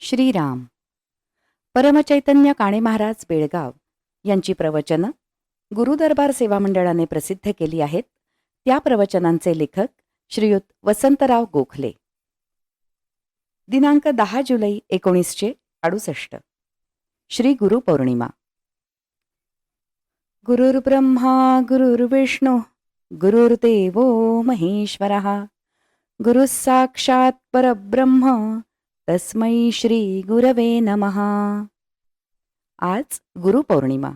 श्रीराम. परमचैतन्य काणे महाराज बेळगाव यांची प्रवचनं गुरुदरबार सेवा मंडळाने प्रसिद्ध केली आहेत. त्या प्रवचनांचे लेखक श्रीयुत वसंतराव गोखले. दिनांक दहा जुलै एकोणीसशे अडुसष्ट. श्री गुरुपौर्णिमा गुरुर्ब्रह्मा गुरुर्विष्णू गुरुर्देव महेश्वरः. गुरुसाक्षात परब्रह्म तस्मै श्री गुरवे नमहा आज गुरुपौर्णिमा.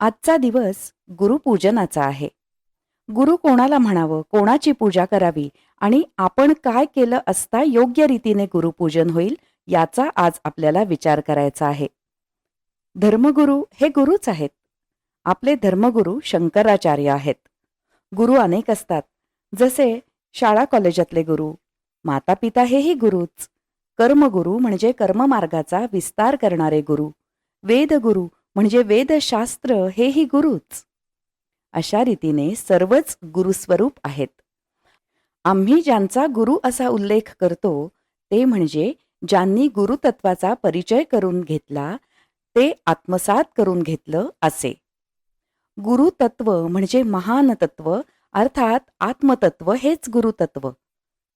आजचा दिवस गुरुपूजनाचा आहे. गुरु कोणाला म्हणावं? कोणाची पूजा करावी? आणि आपण काय केलं असता योग्य रीतीने गुरुपूजन होईल याचा आज आपल्याला विचार करायचा आहे. धर्मगुरू हे गुरुच आहेत. आपले धर्मगुरू शंकराचार्य आहेत. गुरु अनेक असतात. जसे शाळा कॉलेजातले गुरु माता पिता हेही गुरुच. कर्मगुरु म्हणजे कर्ममार्गाचा विस्तार करणारे गुरु. वेदगुरु म्हणजे वेदशास्त्र हेही गुरुच. अशा रीतीने सर्वच गुरुस्वरूप आहेत. आम्ही ज्यांचा गुरु असा उल्लेख करतो ते म्हणजे ज्यांनी गुरुतत्वाचा परिचय करून घेतला ते आत्मसात करून घेतलं असे. गुरुतत्व म्हणजे महान तत्व अर्थात आत्मतत्व हेच गुरुतत्व.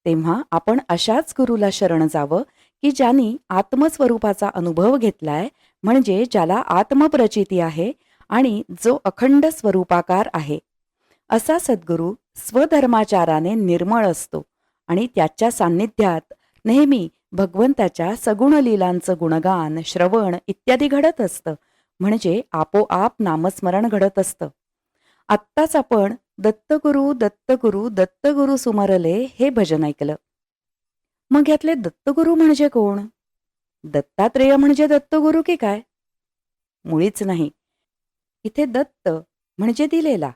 तेव्हा आपण अशाच गुरुला शरण जावं की ज्यांनी आत्मस्वरूपाचा अनुभव घेतलाय म्हणजे ज्याला आत्मप्रचिती आहे आणि जो अखंड स्वरूपाकार आहे. असा सद्गुरू स्वधर्माचाराने निर्मळ असतो आणि त्याच्या सान्निध्यात नेहमी भगवंताच्या सगुण लीलांचं गुणगान श्रवण इत्यादी घडत असतं म्हणजे आपोआप नामस्मरण घडत असतं. आत्ताच आपण दत्तगुरु दत्तगुरु दत्तगुरु सुमरले हे भजन ऐकलं. मग यातले दत्तगुरु म्हणजे कोण? दत्तात्रेय म्हणजे दत्तगुरु की काय? मुळीच नाही. इथे दत्त म्हणजे दिलेला.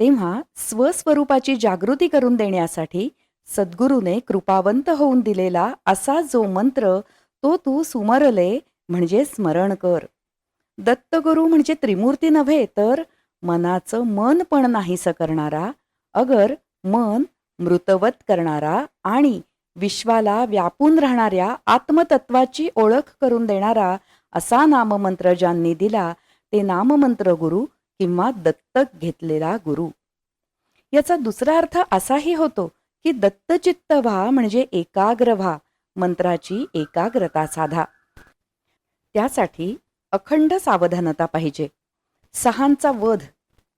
तेव्हा स्वस्वरूपाची जागृती करून देण्यासाठी सद्गुरूने कृपावंत होऊन दिलेला असा जो मंत्र तो तू सुमरले म्हणजे स्मरण कर. दत्तगुरु म्हणजे त्रिमूर्ती नव्हे तर मनाचं मन पण नाहीसं करणारा अगर मन मृतवत करणारा आणि विश्वाला व्यापून राहणाऱ्या आत्मतत्वाची ओळख करून देणारा असा नाममंत्र ज्यांनी दिला ते नाममंत्र गुरु किंवा दत्तक घेतलेला गुरु. याचा दुसरा अर्थ असाही होतो की दत्तचित्त व्हा म्हणजे एकाग्र व्हा मंत्राची एकाग्रता साधा. त्यासाठी अखंड सावधानता पाहिजे. सहांचा वध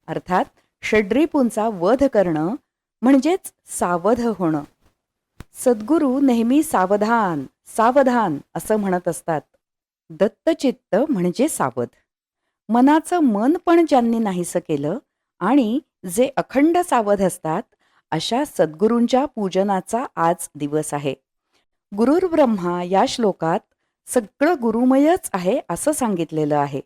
अर्थात षड्रिपूंचा वध करणं म्हणजेच सावध होणं. सद्गुरू नेहमी सावधान सावधान असं म्हणत असतात. दत्तचित्त म्हणजे सावध. मनाचं मन पण ज्यांनी नाहीसं केलं आणि जे अखंड सावध असतात अशा सद्गुरूंच्या पूजनाचा आज दिवस आहे. गुरुर्ब्रह्मा या श्लोकात सगळं गुरुमयच आहे असं सांगितलेलं आहे.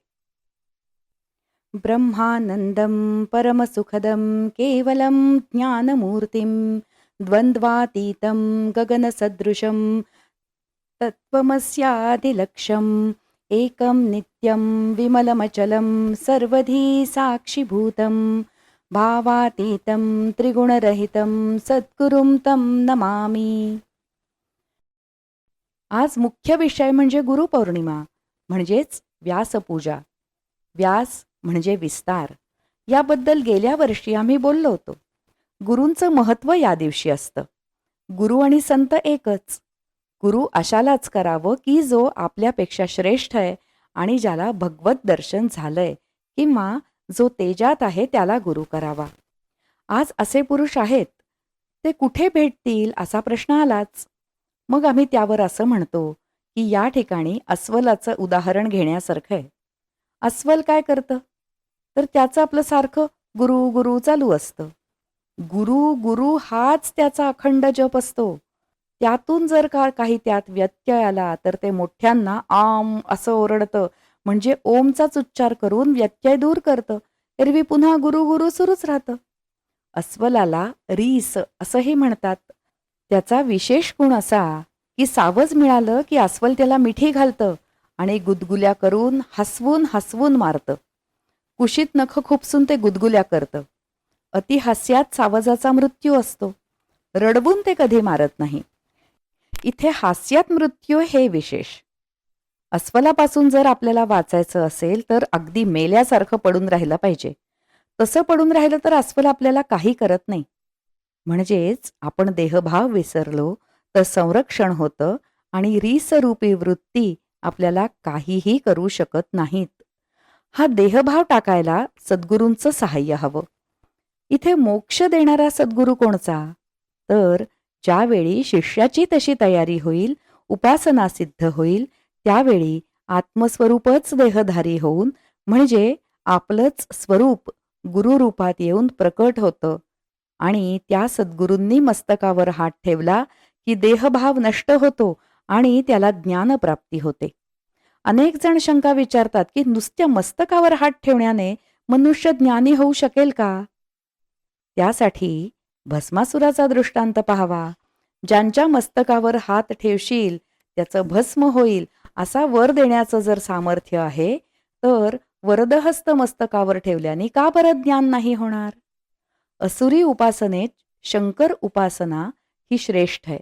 ब्रह्मानन्दं परमसुखदं केवलं ज्ञानमूर्तिं द्वन्द्वातीतं गगनसदृशं तत्त्वमस्यादिलक्ष्यम् एकं नित्यं विमलमचलं सर्वधी साक्षिभूतं भावातीतं त्रिगुणरहितं सद्गुरुं तं नमामि। आज मुख्य विषय म्हणजे गुरुपौर्णिमा म्हणजेच व्यासपूजा। व्यास म्हणजे विस्तार. याबद्दल गेल्या वर्षी आम्ही बोललो होतो. गुरूंचं महत्त्व या दिवशी असतं. गुरु आणि संत एकच. गुरु अशालाच करावं की जो आपल्यापेक्षा श्रेष्ठ आहे आणि ज्याला भगवत दर्शन झालंय किंवा जो तेजात आहे त्याला गुरु करावा. आज असे पुरुष आहेत. ते कुठे भेटतील असा प्रश्न आलाच. मग आम्ही त्यावर असं म्हणतो की या ठिकाणी अस्वलाचं उदाहरण घेण्यासारखं आहे. अस्वल काय करतं? तर त्याचं आपलं सारखं गुरु गुरु चालू असतं. गुरु गुरु हाच त्याचा अखंड जप असतो. त्यातून जर का काही त्यात व्यत्यय आला तर ते मोठ्यांना आम असं ओरडतं. म्हणजे ओमचाच उच्चार करून व्यत्यय दूर करतं. एरवी पुन्हा गुरु गुरु सुरूच राहतं. अस्वलाला रीस असंही म्हणतात. त्याचा विशेष गुण असा की सावज मिळालं की अस्वल त्याला मिठी घालतं आणि गुदगुल्या करून हसवून हसवून मारतं. कुशीत नख खुपसून ते गुदगुल्या करतं. अतिहास्यात सावजाचा मृत्यू असतो. रडवून ते कधी मारत नाही. इथे हास्यात मृत्यू हे विशेष. अस्वलापासून जर आपल्याला वाचायचं असेल तर अगदी मेल्यासारखं पडून राहिलं पाहिजे. तसं पडून राहिलं तर अस्वल आपल्याला काही करत नाही. म्हणजेच आपण देहभाव विसरलो तर संरक्षण होतं आणि रीसरूपी वृत्ती आपल्याला काहीही करू शकत नाहीत. हा देहभाव टाकायला सद्गुरूंचं सहाय्य हवं. इथे मोक्ष देणारा सद्गुरू कोणचा? तर ज्यावेळी शिष्याची तशी तयारी होईल उपासना सिद्ध होईल त्यावेळी आत्मस्वरूपच देहधारी होऊन म्हणजे आपलंच स्वरूप गुरुरूपात येऊन प्रकट होतं. आणि त्या सद्गुरूंनी मस्तकावर हात ठेवला की देहभाव नष्ट होतो आणि त्याला ज्ञानप्राप्ती होते. अनेक जण शंका विचारतात की नुसत्या मस्तकावर हात ठेवण्याने मनुष्य ज्ञानी होऊ शकेल का? त्यासाठी भस्मासुराचा दृष्टांत पाहावा. ज्यांच्या मस्तकावर हात ठेवशील त्याचं भस्म होईल असा वर देण्याचं जर सामर्थ्य आहे तर वरदहस्त मस्तकावर ठेवल्याने का बरं ज्ञान नाही होणार? असुरी उपासनेत शंकर उपासना ही श्रेष्ठ आहे.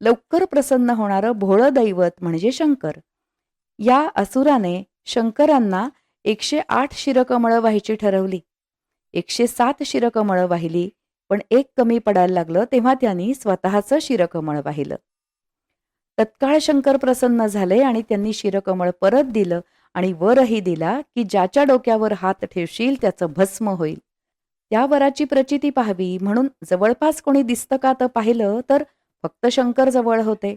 लवकर प्रसन्न होणारं भोळं दैवत म्हणजे शंकर. या असुराने शंकरांना एकशे आठ शिरकमळं व्हायची ठरवली. एकशे सात शिरकमळं वाहिली पण एक कमी पडायला लागलं तेव्हा त्यांनी स्वतःचं शिरकमळ वाहिलं तत्काळ शंकर प्रसन्न झाले आणि त्यांनी शिरकमळ परत दिलं आणि वरही दिला की ज्याच्या डोक्यावर हात ठेवशील त्याचं भस्म होईल. त्या वराची प्रचिती पाहावी म्हणून जवळपास कोणी दिसतं का तर पाहिलं तर फक्त शंकर जवळ होते.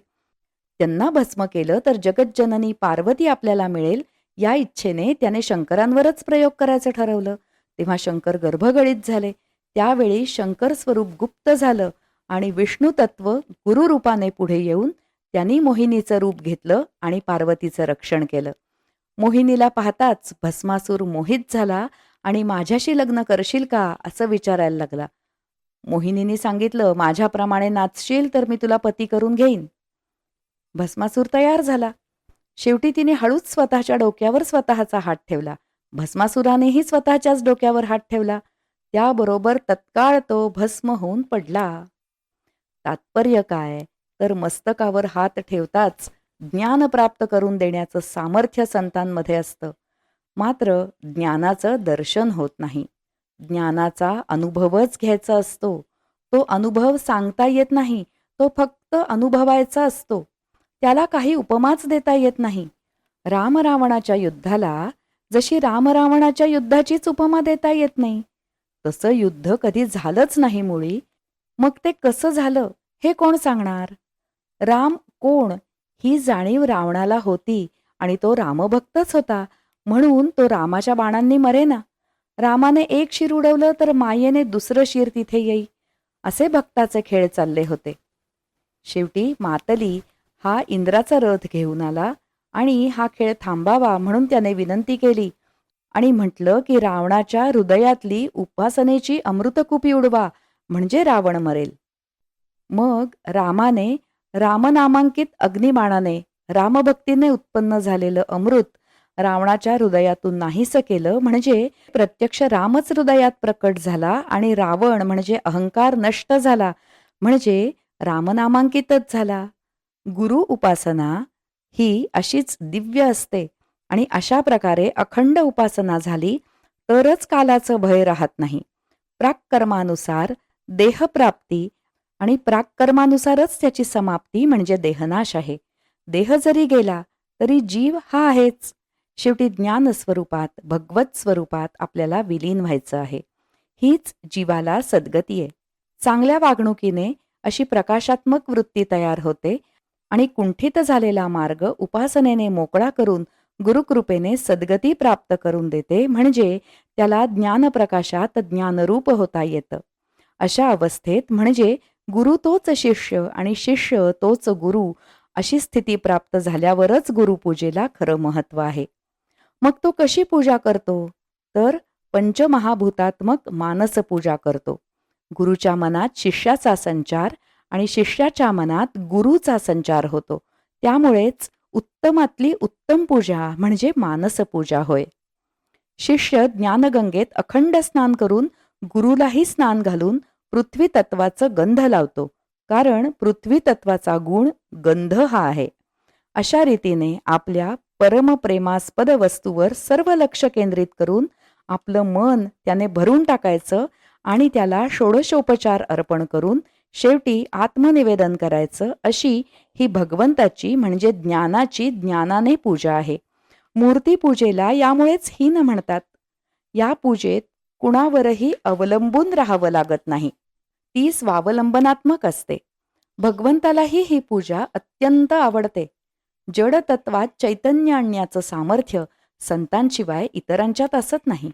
त्यांना भस्म केलं तर जगज्जननी पार्वती आपल्याला मिळेल या इच्छेने त्याने शंकरांवरच प्रयोग करायचं ठरवलं. तेव्हा शंकर गर्भगळीत झाले. त्यावेळी शंकर स्वरूप गुप्त झालं आणि विष्णू तत्व गुरुरूपाने पुढे येऊन त्यांनी मोहिनीचं रूप घेतलं आणि पार्वतीचं रक्षण केलं. मोहिनीला पाहताच भस्मासूर मोहित झाला आणि माझ्याशी लग्न करशील का असं विचारायला लागला. मोहिनीने सांगितलं माझ्याप्रमाणे नाचशील तर मी तुला पती करून घेईन. भस्मासूर तयार झाला. शेवटी तिने हळूच स्वतःच्या डोक्यावर स्वतःचा हात ठेवला. भस्मासुरानेही स्वतःच्याच डोक्यावर हात ठेवला. त्याबरोबर तत्काळ तो भस्म होऊन पडला. तात्पर्य काय? तर मस्तकावर हात ठेवताच ज्ञान प्राप्त करून देण्याचं सामर्थ्य संतांमध्ये असतं. मात्र ज्ञानाचं दर्शन होत नाही. ज्ञानाचा अनुभवच घ्यायचा असतो. तो अनुभव सांगता येत नाही. तो फक्त अनुभवायचा असतो. त्याला काही उपमाच देता येत नाही. रामरावणाच्या युद्धाला जशी रामरावणाच्या युद्धाचीच उपमा देता येत नाही तसं युद्ध कधी झालंच नाही मुळी. मग ते कसं झालं हे कोण सांगणार? राम कोण? ही जाणीव रावणाला होती आणि तो रामभक्तच होता म्हणून तो रामाच्या बाणांनी मरेना रामाने एक शिर उडवलं तर मायेने दुसरं शिर तिथे येई असे भक्ताचे खेळ चालले होते. शेवटी मातली हा इंद्राचा रथ घेऊन आला आणि हा खेळ थांबावा म्हणून त्याने विनंती केली. आणि म्हटलं की रावणाच्या हृदयातली उपासनेची अमृतकुपी उडवा म्हणजे रावण मरेल. मग रामाने रामनामांकित अग्निबाणाने रामभक्तीने उत्पन्न झालेलं अमृत रावणाच्या हृदयातून नाहीसं केलं म्हणजे प्रत्यक्ष रामच हृदयात प्रकट झाला आणि रावण म्हणजे अहंकार नष्ट झाला म्हणजे रामनामांकितच झाला. गुरु उपासना ही अशीच दिव्य असते आणि अशा प्रकारे अखंड उपासना झाली तरच कालाचं भय राहत नाही. प्राककर्मानुसार देहप्राप्ती आणि प्राककर्मानुसारच त्याची समाप्ती म्हणजे देहनाश आहे. देह जरी गेला तरी जीव हा आहेच. शेवटी ज्ञान स्वरूपात भगवत स्वरूपात आपल्याला विलीन व्हायचं आहे. हीच जीवाला सद्गती आहे चांगल्या वागणुकीने अशी प्रकाशात्मक वृत्ती तयार होते आणि कुंठित झालेला मार्ग उपासनेने मोकळा करून गुरुकृपेने सद्गती प्राप्त करून देते म्हणजे त्याला ज्ञानप्रकाशात ज्ञानरूप होता येतं. अशा अवस्थेत म्हणजे गुरु तोच शिष्य आणि शिष्य तोच गुरु अशी स्थिती प्राप्त झाल्यावरच गुरुपूजेला खरं महत्त्व आहे. मग तो कशी पूजा करतो? तर पंचमहाभूतात्मक मानस पूजा करतो. गुरुच्या मनात शिष्याचा संचार आणि शिष्याच्या मनात गुरुचा संचार होतो. त्यामुळेच उत्तमातली उत्तम पूजा म्हणजे मानस पूजा होय. शिष्य ज्ञानगंगेत अखंड स्नान करून गुरुलाही स्नान घालून पृथ्वी तत्वाचं गंध लावतो. कारण पृथ्वी तत्वाचा गुण गंध हा आहे. अशा रीतीने आपल्या परमप्रेमास्पद वस्तूवर सर्व लक्ष केंद्रित करून आपलं मन त्याने भरून टाकायचं आणि त्याला षोडशोपचार अर्पण करून शेवटी आत्मनिवेदन करायचं अशी ही भगवंताची म्हणजे ज्ञानाची ज्ञानाने पूजा आहे. मूर्तीपूजेला यामुळेच हीन म्हणतात. या पूजेत कुणावरही अवलंबून राहावं लागत नाही. ती स्वावलंबनात्मक असते. भगवंतालाही ही पूजा अत्यंत आवडते. जड तत्वात चैतन्य आणण्याचं सामर्थ्य संतांशिवाय इतरांच्यात असत नाही.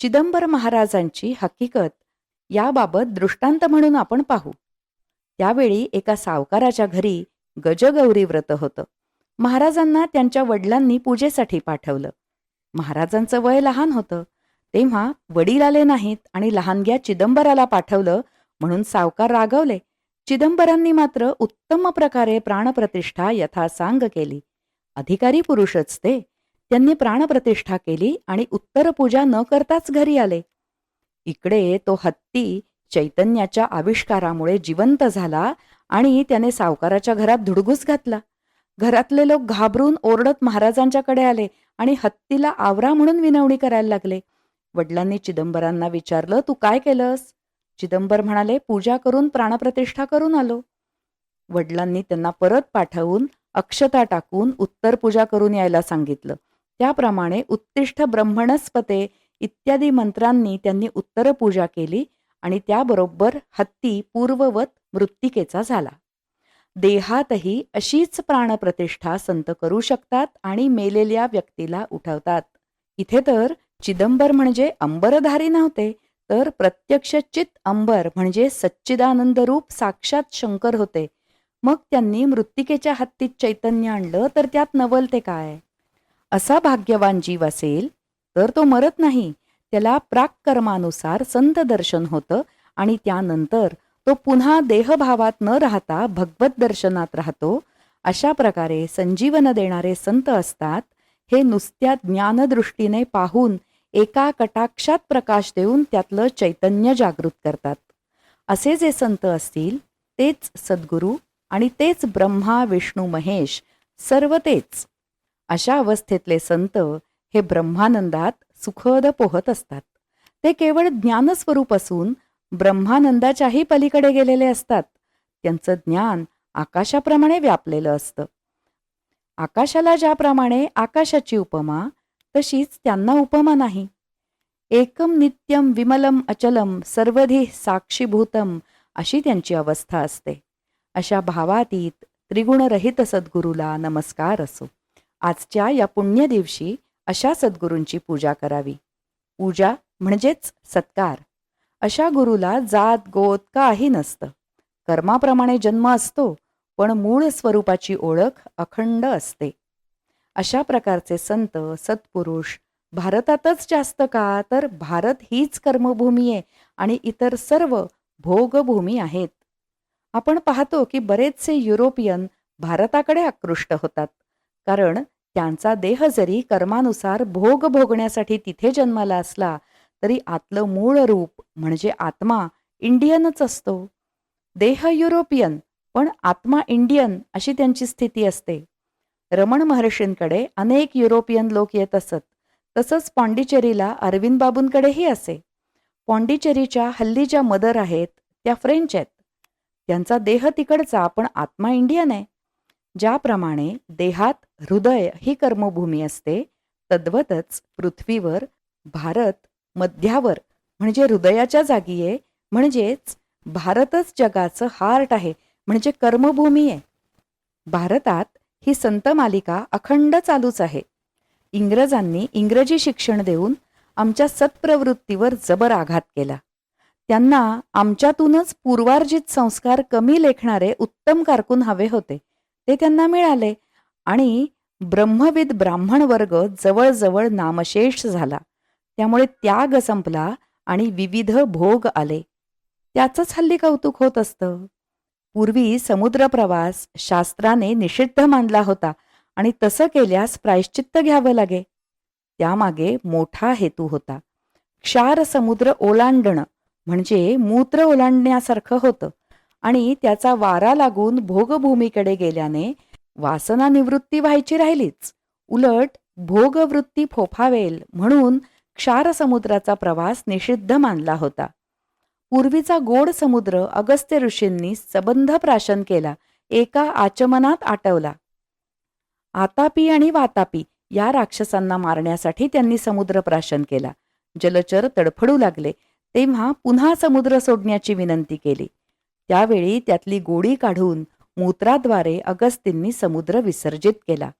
चिदंबर महाराजांची हकीकत याबाबत दृष्टांत म्हणून आपण पाहू. त्यावेळी एका सावकाराच्या घरी गजगौरी व्रत होतं. महाराजांना त्यांच्या वडिलांनी पूजेसाठी पाठवलं. महाराजांचं वय लहान होतं. तेव्हा वडील आले नाहीत आणि लहानग्या चिदंबराला पाठवलं म्हणून सावकार रागवले. चिदंबरांनी मात्र उत्तम प्रकारे प्राणप्रतिष्ठा यथासांग केली. अधिकारी पुरुषच ते. त्यांनी प्राणप्रतिष्ठा केली आणि उत्तर पूजा न करताच घरी आले. इकडे तो हत्ती चैतन्याच्या आविष्कारामुळे जिवंत झाला आणि त्याने सावकाराच्या घरात धुडगूस घातला. घरातले लोक घाबरून ओरडत महाराजांच्याकडे आले आणि हत्तीला आवरा म्हणून विनवणी करायला लागले. वडिलांनी चिदंबरांना विचारलं तू काय केलंस? चिदंबर म्हणाले पूजा करून प्राणप्रतिष्ठा करून आलो. वडिलांनी त्यांना परत पाठवून अक्षता टाकून उत्तर पूजा करून यायला सांगितलं. त्याप्रमाणे उत्तिष्ठ ब्रह्मणस्पते इत्यादी मंत्रांनी त्यांनी उत्तर पूजा केली आणि त्याबरोबर हत्ती पूर्ववत मृत्तिकेचा झाला. देहातही अशीच प्राणप्रतिष्ठा संत करू शकतात आणि मेलेल्या व्यक्तीला उठवतात. इथे तर चिदंबर म्हणजे अंबरधारी नव्हते तर प्रत्यक्ष चित अंबर म्हणजे सच्चिदानंद रूप साक्षात शंकर होते. मग त्यांनी मृत्तिकेच्या हत्तीत चैतन्य आणलं तर त्यात नवलते काय? असा भाग्यवान जीव असेल तर तो मरत नाही. त्याला प्राककर्मानुसार संत दर्शन होतं आणि त्यानंतर तो पुन्हा देहभावात न राहता भगवत दर्शनात राहतो. अशा प्रकारे संजीवन देणारे संत असतात. हे नुसत्या ज्ञानदृष्टीने पाहून एका कटाक्षात प्रकाश देऊन त्यातलं चैतन्य जागृत करतात. असे जे संत असतील तेच सद्गुरू आणि तेच ब्रह्मा विष्णू महेश सर्व तेच. अशा अवस्थेतले संत हे ब्रह्मानंदात सुखद पोहत असतात. ते केवळ ज्ञानस्वरूप असून ब्रह्मानंदाच्याही पलीकडे गेलेले असतात. त्यांचं ज्ञान आकाशाप्रमाणे व्यापलेलं असतं. आकाशाला ज्याप्रमाणे आकाशाची उपमा तशीच त्यांना उपमा नाही. एकम नित्यम विमलम अचलम सर्वधी साक्षीभूतम अशी त्यांची अवस्था असते. अशा भावातीत त्रिगुणरहित सद्गुरूला नमस्कार असो. आजच्या या पुण्य दिवशी अशा सद्गुरूंची पूजा करावी. पूजा म्हणजेच सत्कार. अशा गुरुला जात गोत काही नसतं. कर्माप्रमाणे जन्म असतो पण मूळ स्वरूपाची ओळख अखंड असते. अशा प्रकारचे संत सत्पुरुष भारतातच जास्त का तर भारत हीच कर्मभूमी आहे आणि इतर सर्व भोगभूमी आहेत. आपण पाहतो की बरेचसे युरोपियन भारताकडे आकृष्ट होतात. कारण त्यांचा देह जरी कर्मानुसार भोग भोगण्यासाठी तिथे जन्माला असला तरी आतलं मूळ रूप म्हणजे आत्मा इंडियनच असतो. देह युरोपियन पण आत्मा इंडियन अशी त्यांची स्थिती असते. रमण महर्षींकडे अनेक युरोपियन लोक येत असत तसंच पॉंडिचेरीला अरविंद बाबूंकडेही असे. पॉंडिचेरीच्या हल्ली ज्या मदर आहेत त्या फ्रेंच आहेत. त्यांचा देह तिकडचा पण आत्मा इंडियन आहे. ज्याप्रमाणे देहात हृदय ही कर्मभूमी असते तद्वतच पृथ्वीवर भारत मध्यावर म्हणजे हृदयाच्या जागी आहे म्हणजेच भारतच जगाचं हार्ट आहे म्हणजे कर्मभूमी आहे. भारतात ही संत मालिका अखंड चालूच आहे. इंग्रजांनी इंग्रजी शिक्षण देऊन आमच्या सत्प्रवृत्तीवर जबर आघात केला. त्यांना आमच्यातूनच पूर्वार्जित संस्कार कमी लेखणारे उत्तम कारकून हवे होते. ते त्यांना मिळाले. आणि ब्रह्मविद ब्राह्मण वर्ग जवळजवळ नामशेष झाला. त्यामुळे त्याग संपला आणि विविध भोग आले. त्याचंच हल्ली कौतुक होत असतं. पूर्वी समुद्रप्रवास शास्त्राने निषिद्ध मानला होता आणि तसं केल्यास प्रायश्चित्त घ्यावं लागे. त्यामागे मोठा हेतू होता. क्षार समुद्र ओलांडणं म्हणजे मूत्र ओलांडण्यासारखं होतं. आणि त्याचा वारा लागून भोगभूमीकडे गेल्याने वासना निवृत्ती व्हायची राहिलीच. उलट भोगवृत्ती फोफावेल म्हणून क्षारसमुद्राचा प्रवास निषिद्ध मानला होता. पूर्वीचा गोड समुद्र अगस्त्य ऋषींनी सबंध प्राशन केला एका आचमनात आटवला. आतापी आणि वातापी या राक्षसांना मारण्यासाठी त्यांनी समुद्र प्राशन केला. जलचर तडफडू लागले तेव्हा पुन्हा समुद्र सोडण्याची विनंती केली. त्यावेळी त्यातली गोडी काढून मूत्राद्वारे अगस्तींनी समुद्र विसर्जित केला.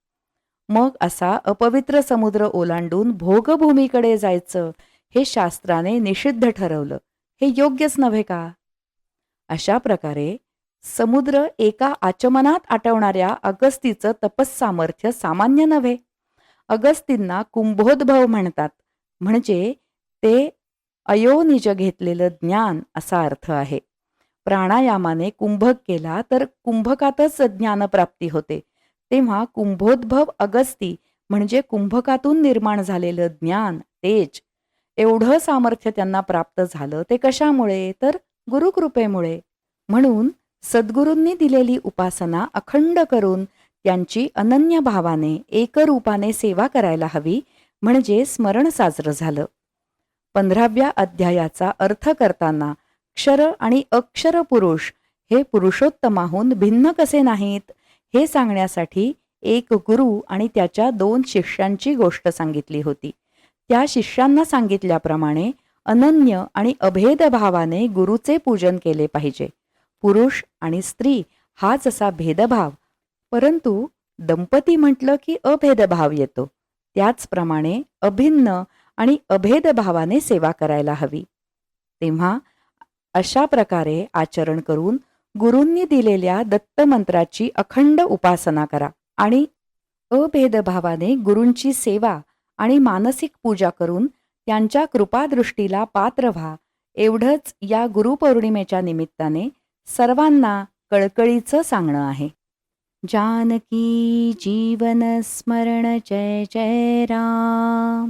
मग असा अपवित्र समुद्र ओलांडून भोगभूमीकडे जायचं हे शास्त्राने निषिद्ध ठरवलं. हे योग्यच नव्हे का? अशा प्रकारे समुद्र एका आचमनात आटवणाऱ्या अगस्तीचं तपस्सामर्थ्य सामान्य नव्हे. अगस्तींना कुंभोद्भव म्हणतात. म्हणजे ते अयोनिज घेतलेलं ज्ञान असा अर्थ आहे. प्राणायामाने कुंभक केला तर कुंभकातच ज्ञानप्राप्ती होते. तेव्हा कुंभोद्भव अगस्ती म्हणजे कुंभकातून निर्माण झालेलं ज्ञान तेज. एवढं सामर्थ्य त्यांना प्राप्त झालं ते कशामुळे? तर गुरुकृपेमुळे. म्हणून सद्गुरूंनी दिलेली उपासना अखंड करून त्यांची अनन्य भावाने एकरूपाने सेवा करायला हवी म्हणजे स्मरण साजरं झालं. पंधराव्या अध्यायाचा अर्थ करताना अक्षर आणि अक्षर पुरुष हे पुरुषोत्तमाहून भिन्न कसे नाहीत? हे सांगण्यासाठी एक गुरु आणि त्याच्या दोन शिष्यांची गोष्ट सांगितली होती. त्या शिष्यांना सांगितल्याप्रमाणे अनन्य आणि अभेद भावाने गुरुचे पूजन केले पाहिजे. पुरुष आणि स्त्री हाच असा भेदभाव. परंतु दंपती म्हटलं की अभेदभाव येतो. त्याचप्रमाणे अभिन्न आणि अभेदभावाने सेवा करायला हवी. तेव्हा अशा प्रकारे आचरण करून गुरूंनी दिलेल्या दत्तमंत्राची अखंड उपासना करा आणि अभेदभावाने गुरूंची सेवा आणि मानसिक पूजा करून त्यांच्या कृपादृष्टीला पात्र व्हा. एवढंच या गुरुपौर्णिमेच्या निमित्ताने सर्वांना कळकळीचं सांगणं आहे. जानकी जीवन स्मरण जय जय राम.